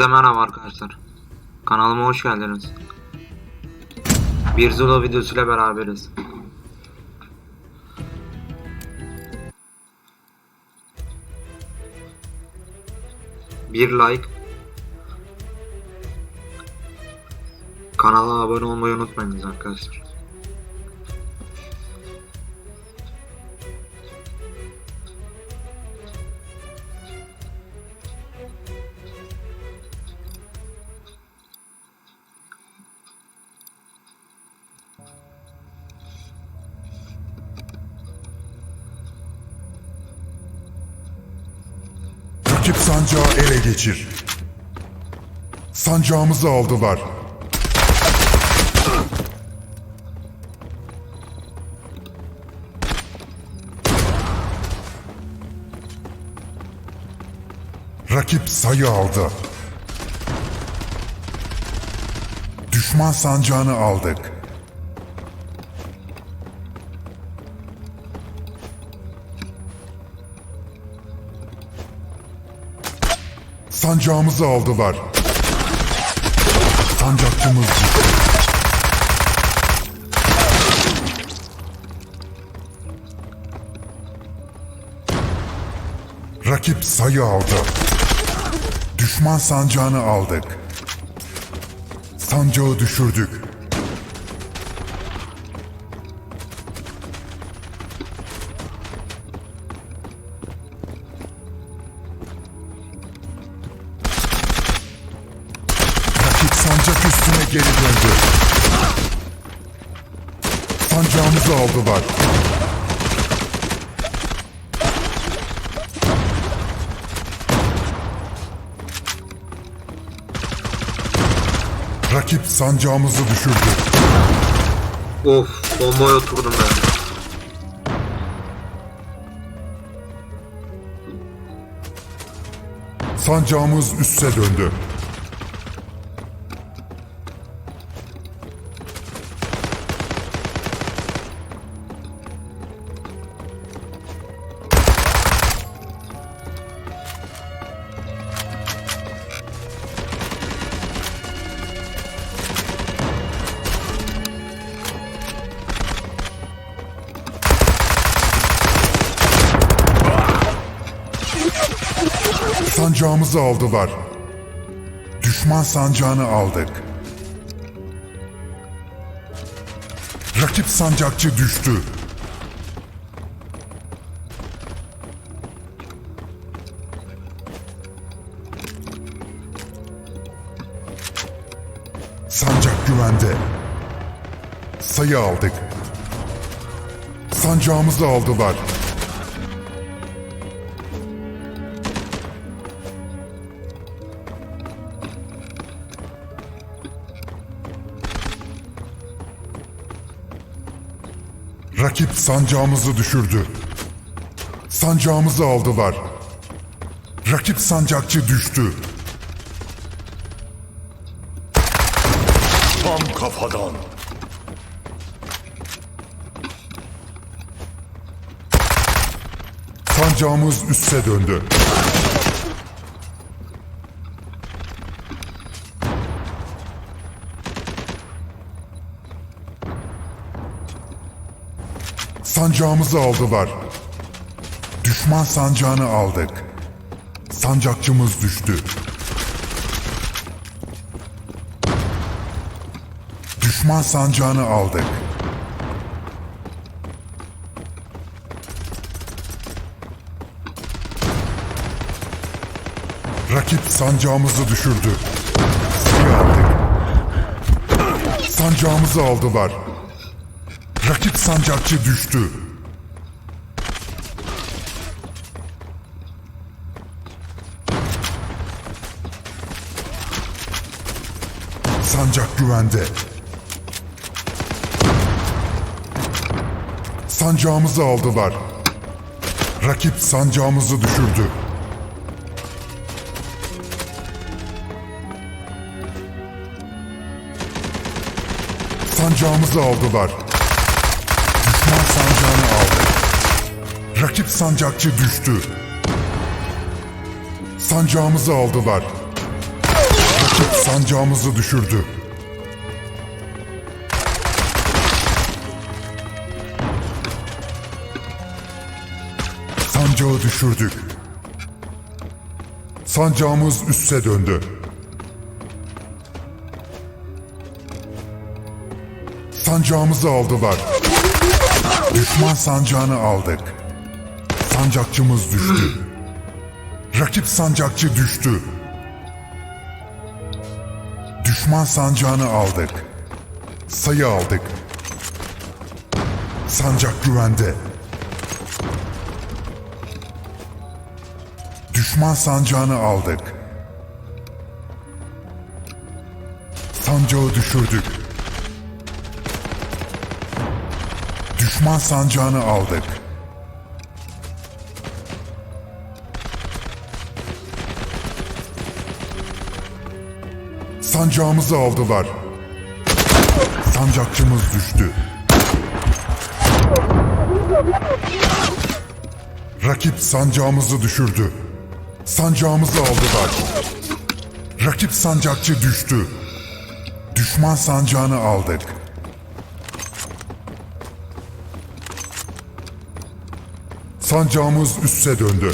Herkese merhaba arkadaşlar. Kanalıma hoş geldiniz. Bir Zula videosuyla beraberiz. Bir like. Kanala abone olmayı unutmayınız arkadaşlar. Rakip sancağı ele geçir. Sancağımızı aldılar. Rakip sayı aldı. Düşman sancağını aldık. Sancağımızı aldılar. Sancakçımız. Rakip sayı aldı. Düşman sancağını aldık. Sancağı düşürdük. Geri döndü. Sancağımızı aldılar. Rakip sancağımızı düşürdü. Of bombaya oturdum ben. Sancağımız üsse döndü. Sancağımızı aldılar. Düşman sancağını aldık. Rakip sancakçı düştü. Sancak güvende. Sayı aldık. Sancağımızı aldılar. Rakip sancağımızı düşürdü. Sancağımızı aldılar. Rakip sancakçı düştü. Tam kafadan. Sancağımız üsse döndü. Sancağımızı aldılar. Düşman sancağını aldık. Sancakçımız düştü. Düşman sancağını aldık. Rakip sancağımızı düşürdü. Sancağımızı aldılar. Rakip sancakçı düştü. Sancak güvende. Sancağımızı aldılar. Rakip sancağımızı düşürdü. Sancağımızı aldılar. Düşman sancağını aldı. Rakip sancakçı düştü. Sancağımızı aldılar. sancağımızı düşürdü. Sancağı düşürdük. Sancağımız üsse döndü. Sancağımızı aldılar. Düşman sancağını aldık. Sancakçımız düştü. Rakip sancakçı düştü. Düşman sancağını aldık. Sayı aldık. Sancak güvende. Düşman sancağını aldık. Sancağı düşürdük. Düşman sancağını aldık. Sancağımızı aldılar. Sancakçımız düştü. Rakip sancağımızı düşürdü. Sancağımızı aldılar. Rakip sancakçı düştü. Düşman sancağını aldık. Sancağımız üsse döndü.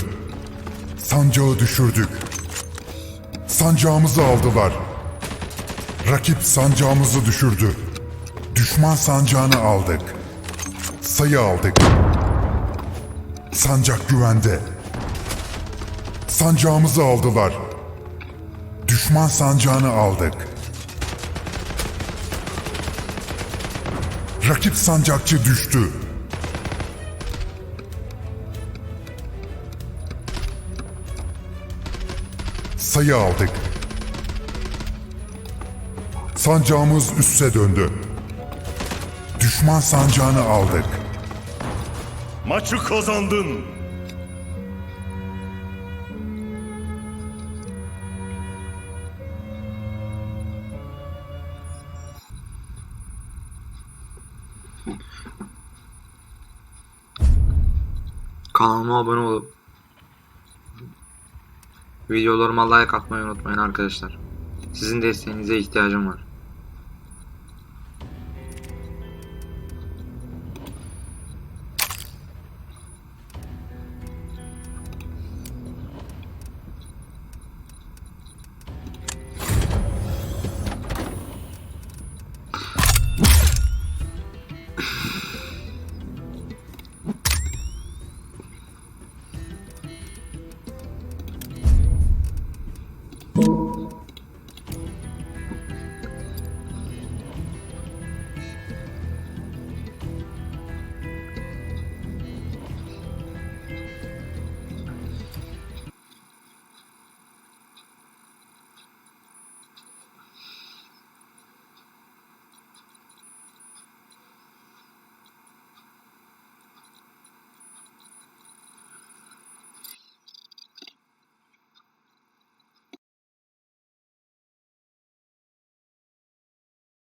Sancağı düşürdük. Sancağımızı aldılar. Rakip sancağımızı düşürdü. Düşman sancağını aldık. Sayı aldık. Sancak güvende. Sancağımızı aldılar. Düşman sancağını aldık. Rakip sancakçı düştü. Sayı aldık. Sancağımız üsse döndü. Düşman sancağını aldık. Maçı kazandın. Kanalıma abone olup videolarıma like atmayı unutmayın arkadaşlar. Sizin desteğinize ihtiyacım var.